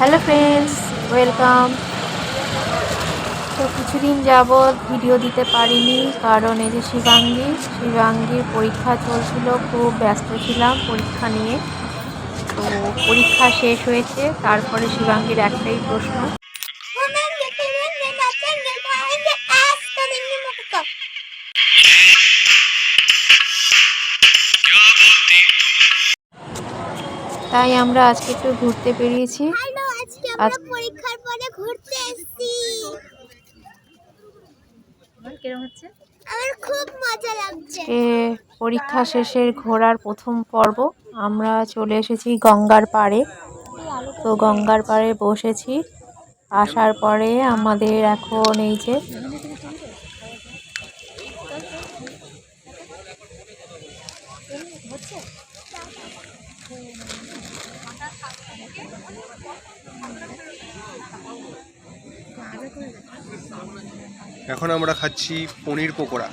Hello friends welcome তো কিছুদিন যাবৎ ভিডিও দিতে পারিনি, কারণ এই যে শিবাঙ্গী, শিবাঙ্গীর পরীক্ষা চলছিল, খুব ব্যস্ত ছিলাম পরীক্ষা নিয়ে। তো পরীক্ষা শেষ হয়েছে, তারপরে শিবাঙ্গীর একটাই প্রশ্ন। তাই আমরা আজকে একটু ঘুরতে বেরিয়েছি। আমরা পরীক্ষার পরে ঘুরতে এসেছি। কীরকম হচ্ছে? আমার খুব মজা লাগছে। পরীক্ষা শেষের ঘোরার প্রথম পর্ব। আমরা চলে এসেছি গঙ্গার পাড়ে। তো গঙ্গার পাড়ে বসেছি। আসার পরে আমাদের এখন এই যে এখন আমরা খাচ্ছি পনির পকোড়া।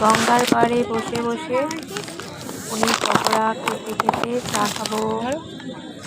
গঙ্গার পাড়ে বসে বসে পনির পকোড়া খেতে খেতে চা খাব।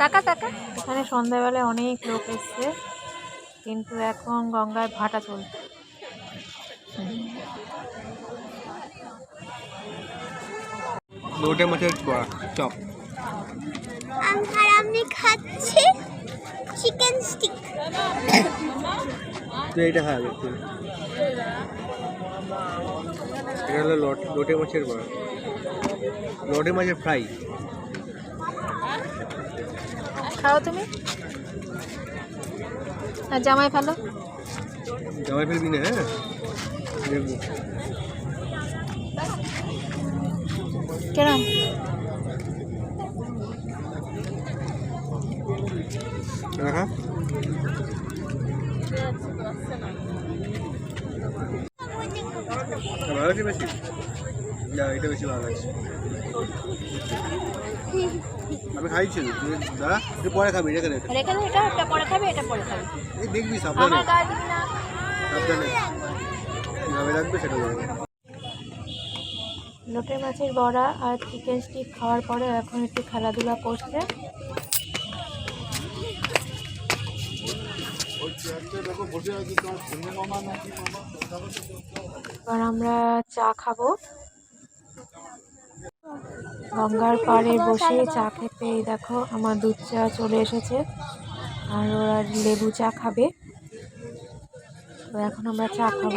টাকা টাকা এখানে সন্ধ্যাবেলায় অনেক লোক এসছে কিন্তু এখন গঙ্গায় ভাটা চলছে। লোটে মাছের চপ। আমি খাচ্ছি। স্টিক তুই এটা খা আগে এটা হলো লট লোটে মাছের বড়া। লোটে মাছের ফ্রাই। খাও তুমি। আর জামাই ফেলো। জামাই ফেলবি না হ্যাঁ? দেখব। কেরম? রাখা ভালো লাগছে বেশি? না এটা বেশি ভালো লাগছে আমি খাইছি তুই তুই পরে খাবি রেখে রেখে রেখে দে এটা এটা পরে খাবে এটা পরে খাবে। এই দেখবি সাবধানে। আমার গায়ে দিবি না। সাবধানে। কীভাবে রাখবে সেটা লোটে মাছের বড়া আর চিকেন স্টিক খাওয়ার পরে এখন একটু খেলাধুলা করছে। এবার আমরা চা খাব। গঙ্গার পাড়ে বসে চা খেতে দেখো, আমার দুধ চা চলে এসেছে, আর ওরা লেবু চা খাবে। তো এখন আমরা চা খাব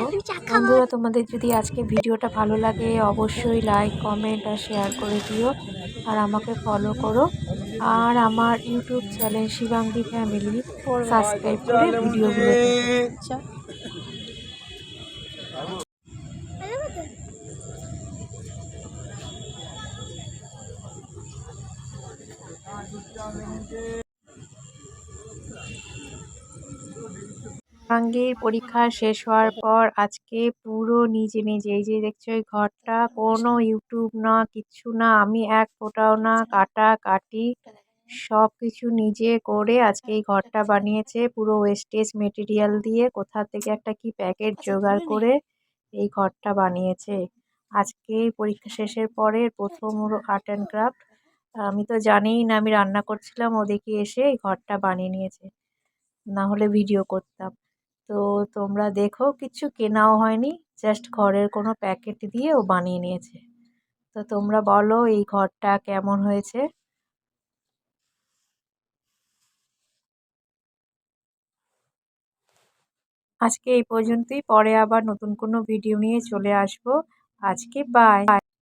বন্ধুরা তোমাদের যদি আজকে ভিডিওটা ভালো লাগে অবশ্যই লাইক কমেন্ট আর শেয়ার করে দিও আর আমাকে ফলো করো আর আমার YouTube channel Shivangi family subscribe করে ভিডিওগুলো। শিবাঙ্গীর পরীক্ষা শেষ হওয়ার পর আজকে পুরো নিজে নিজে। এই যে দেখছ এই ঘরটা কোনো ইউটিউব না কিচ্ছু না। আমি এক ফোটাও না কাটা কাটি সব কিছু নিজে করে আজকে এই ঘরটা বানিয়েছে। পুরো ওয়েস্টেজ মেটেরিয়াল দিয়ে কোথা থেকে একটা কি প্যাকেট জোগাড় করে এই ঘরটা বানিয়েছে। আজকে পরীক্ষা শেষের পরে প্রথম হলো আর্ট অ্যান্ড ক্রাফট আমি তো জানিই না আমি রান্না করছিলাম ওদিকে এসে এই ঘরটা বানিয়ে নিয়েছে। না হলে ভিডিও করতাম। তো তোমরা দেখো, কিছু কেনাও হয়নি। জাস্ট ঘরের কোনো প্যাকেট দিয়ে ও বানিয়ে নিয়েছে। তো তোমরা বলো, এই ঘরটা কেমন হয়েছে? আজকে এই পর্যন্তই। পরে আবার নতুন কোনো ভিডিও নিয়ে চলে আসব। আজকে বাই